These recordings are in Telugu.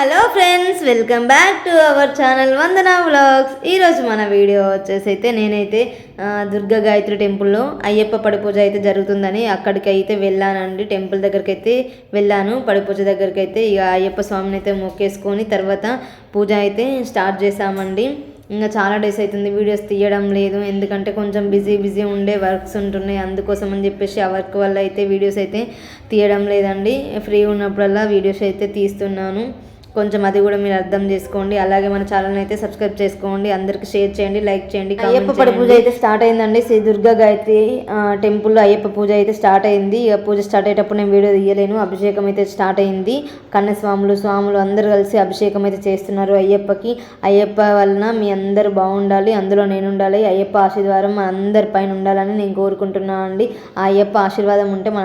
Hello friends welcome back to our channel Vandana vlogs. ఈరోజు మన వీడియో వచ్చేసి అయితే నేనైతే దుర్గా గాయత్రి టెంపుల్లో అయ్యప్ప పడి పూజ అయితే జరుగుతుందని అక్కడికి అయితే వెళ్ళానండి. టెంపుల్ దగ్గరికి అయితే వెళ్ళాను. పడిపూజ దగ్గరికి అయితే ఇక అయ్యప్ప స్వామిని అయితే మొక్కేసుకొని తర్వాత పూజ అయితే స్టార్ట్ చేశామండి. ఇంకా చాలా డేస్ అవుతుంది వీడియోస్ తీయడం లేదు. ఎందుకంటే కొంచెం బిజీ బిజీ ఉండే వర్క్స్ ఉంటున్నాయి. అందుకోసం అని చెప్పేసి ఆ వర్క్ వల్ల అయితే వీడియోస్ అయితే తీయడం లేదండి. ఫ్రీ ఉన్నప్పుడల్లా వీడియోస్ అయితే తీస్తున్నాను. కొంచెం అది కూడా మీరు అర్థం చేసుకోండి అలాగే మన ఛానల్ అయితే సబ్స్క్రైబ్ చేసుకోండి అందరికి షేర్ చేయండి లైక్ చేయండి అయ్యప్ప పడి పూజ అయితే స్టార్ట్ అయిందండి శ్రీ దుర్గా గాయత్రి టెంపుల్లో అయ్యప్ప పూజ అయితే స్టార్ట్ అయింది ఇక పూజ స్టార్ట్ అయ్యేటప్పుడు నేను వీడియో తీయలేను అభిషేకం అయితే స్టార్ట్ అయింది కన్యస్వాములు స్వాములు అందరూ కలిసి అభిషేకం అయితే చేస్తున్నారు అయ్యప్పకి అయ్యప్ప వలన మీ అందరూ బాగుండాలి అందులో నేను ఉండాలి అయ్యప్ప ఆశీర్వాదం మన అందరి పైన ఉండాలని నేను కోరుకుంటున్నాను అండి ఆ అయ్యప్ప ఆశీర్వాదం ఉంటే మన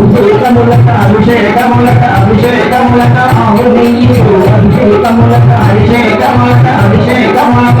అభిషేకములక అభిషేకములక అభిషేకములక అభిషేకములక అభిషేకములక అభిషేకములక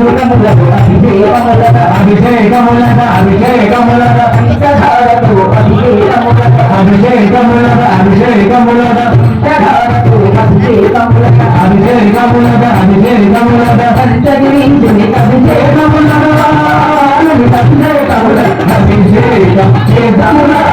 అభిషేకములత అభిషేకములత అభిషేకములత అభిషేకములత పంచధారతు అభిషేకములత అభిషేకములత అభిషేకములత పంచధారతు అభిషేకములత అభిషేకములత అభిషేకములత పంచగిరీంజుని అభిషేకములత అభిషేకములత అభిషేకములత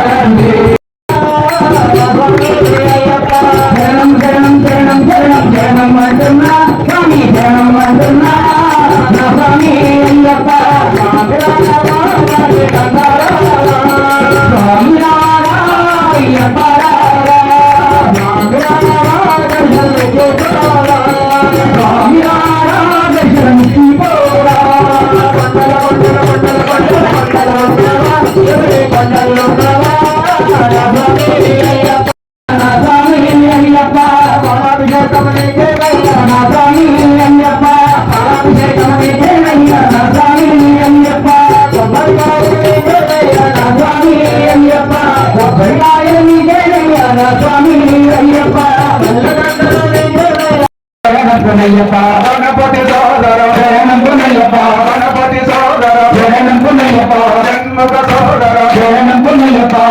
క్షేమం నిలపా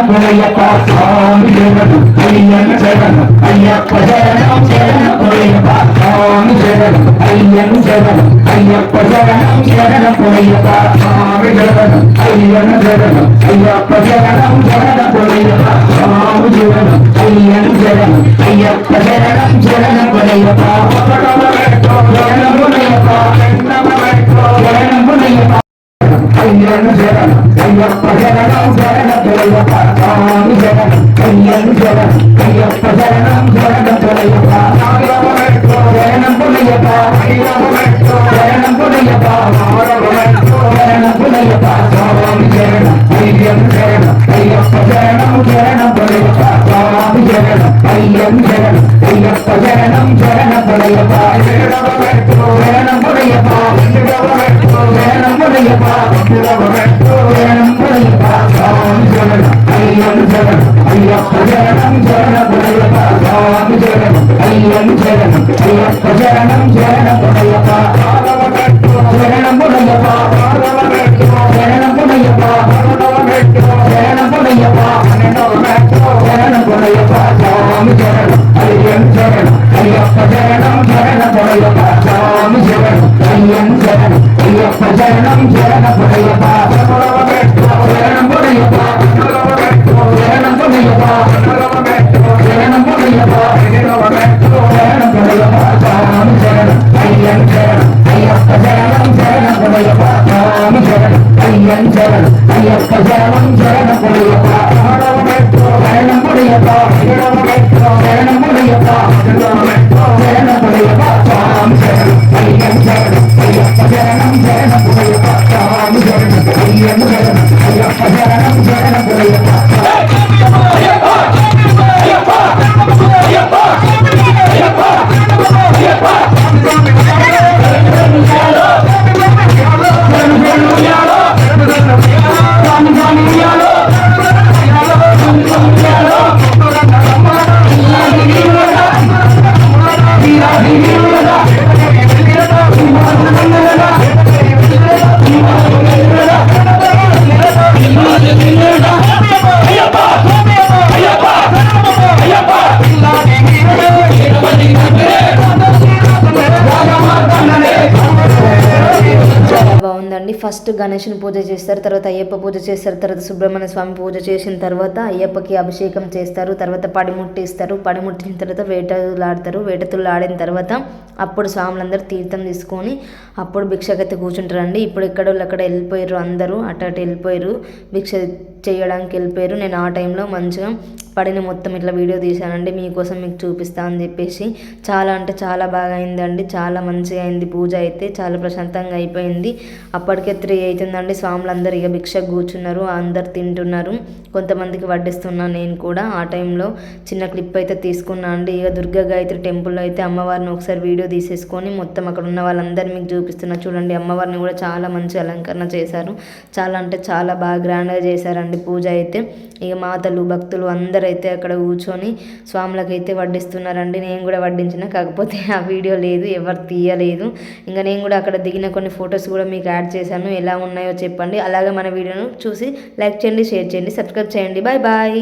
శరణం స్వామి శరణం అయ్యన్న శరణం అయ్యప్ప శరణం శరణం పులయ్యప్ప స్వామి శరణం అయ్యన్న శరణం అయ్యప్ప శరణం శరణం పులయ్యప్ప స్వామి శరణం అయ్యన్న శరణం అయ్యప్ప శరణం శరణం పులయ్యప్ప స్వామి శరణం అయ్యన్న శరణం అయ్యప్ప శరణం శరణం పులయ్యప్ప శరణం పులయ్యప్ప శరణం పులయ్యప్ప అయ్యను శరణం అయ్యప్ప శరణం శరణ పులయ్యప్ప స్వామి శరణం అయ్యను శరణం అయ్యప్ప శరణం శరణ పులయ్యప్ప శరణం పులయ్యప్ప శరణం పులయ్యప్ప శరణం పులయ్యప్ప స్వామి శరణం అయ్యను శరణం అయ్యప్ప శరణం శరణం పులయ్యప్ప స్వామి శరణం అయ్యను శరణం అయ్యప్ప శరణం శరణ పులయ్యప్ప శరణం పులయ్యప్ప శరణం పులయ్యప్ప శరణం పులయ్యప్ప స్వామి శరణం అయ్యను శరణం అయ్యప్ప శరణం శరణ పులయ్యప్ప స్వామి శరణం అయ్యను శరణం అయ్యప్ప శరణం శరణ పులయ్యప్ప శరణం పులయ్యప్ప శరణం శరణం శరణ పులయ్యప్ప స్వామి శరణం అయ్యన్ శరణం అయ్యప్ప శరణం శరణ పులయ్యప్ప బాగుందండి. ఫస్ట్ గణేషుని పూజ చేస్తారు తర్వాత అయ్యప్ప పూజ చేస్తారు తర్వాత సుబ్రహ్మణ్య స్వామి పూజ చేసిన తర్వాత అయ్యప్పకి అభిషేకం చేస్తారు తర్వాత పడిముట్టిస్తారు పడిముట్టిన తర్వాత వేటలాడతారు. వేటతులు ఆడిన తర్వాత అప్పుడు స్వాములందరూ తీర్థం తీసుకొని అప్పుడు భిక్షకైతే కూర్చుంటారండి. ఇప్పుడు ఎక్కడోళ్ళు అక్కడ వెళ్ళిపోయారు అందరూ అటు అటు వెళ్ళిపోయారు భిక్ష చేయడానికి వెళ్ళిపోయారు. నేను ఆ టైంలో మంచిగా పడిన మొత్తం ఇట్లా వీడియో తీశానండి. మీకోసం మీకు చూపిస్తా అని చెప్పేసి చాలా అంటే చాలా బాగా అయిందండి. చాలా మంచిగా అయింది పూజ అయితే. చాలా ప్రశాంతంగా అయిపోయింది. అప్పటికే త్రీ అవుతుందండి. స్వాములు అందరు ఇక భిక్ష కూర్చున్నారు. అందరు తింటున్నారు. కొంతమందికి వడ్డిస్తున్నాను నేను కూడా. ఆ టైంలో చిన్న క్లిప్ అయితే తీసుకున్నా అండి. ఇక దుర్గా గాయత్రి టెంపుల్లో అయితే అమ్మవారిని ఒకసారి వీడియో తీసేసుకొని మొత్తం అక్కడ ఉన్న వాళ్ళందరూ మీకు చూపిస్తున్నా. చూడండి అమ్మవారిని కూడా చాలా మంచి అలంకరణ చేశారు. చాలా అంటే చాలా బాగా గ్రాండ్గా చేశారండి. పూజ అయితే ఇక మాతలు భక్తులు అందరూ అయితే అక్కడ కూర్చొని స్వాములకు అయితే వడ్డిస్తున్నారండి. నేను కూడా వడ్డించిన కాకపోతే ఆ వీడియో లేదు ఎవరు తీయలేదు. ఇంకా నేను కూడా అక్కడ దిగిన కొన్ని ఫొటోస్ కూడా మీకు యాడ్ చేశాను. ఎలా ఉన్నాయో చెప్పండి. అలాగే మన వీడియోను చూసి లైక్ చేయండి షేర్ చేయండి సబ్స్క్రైబ్ చేయండి. Bye bye.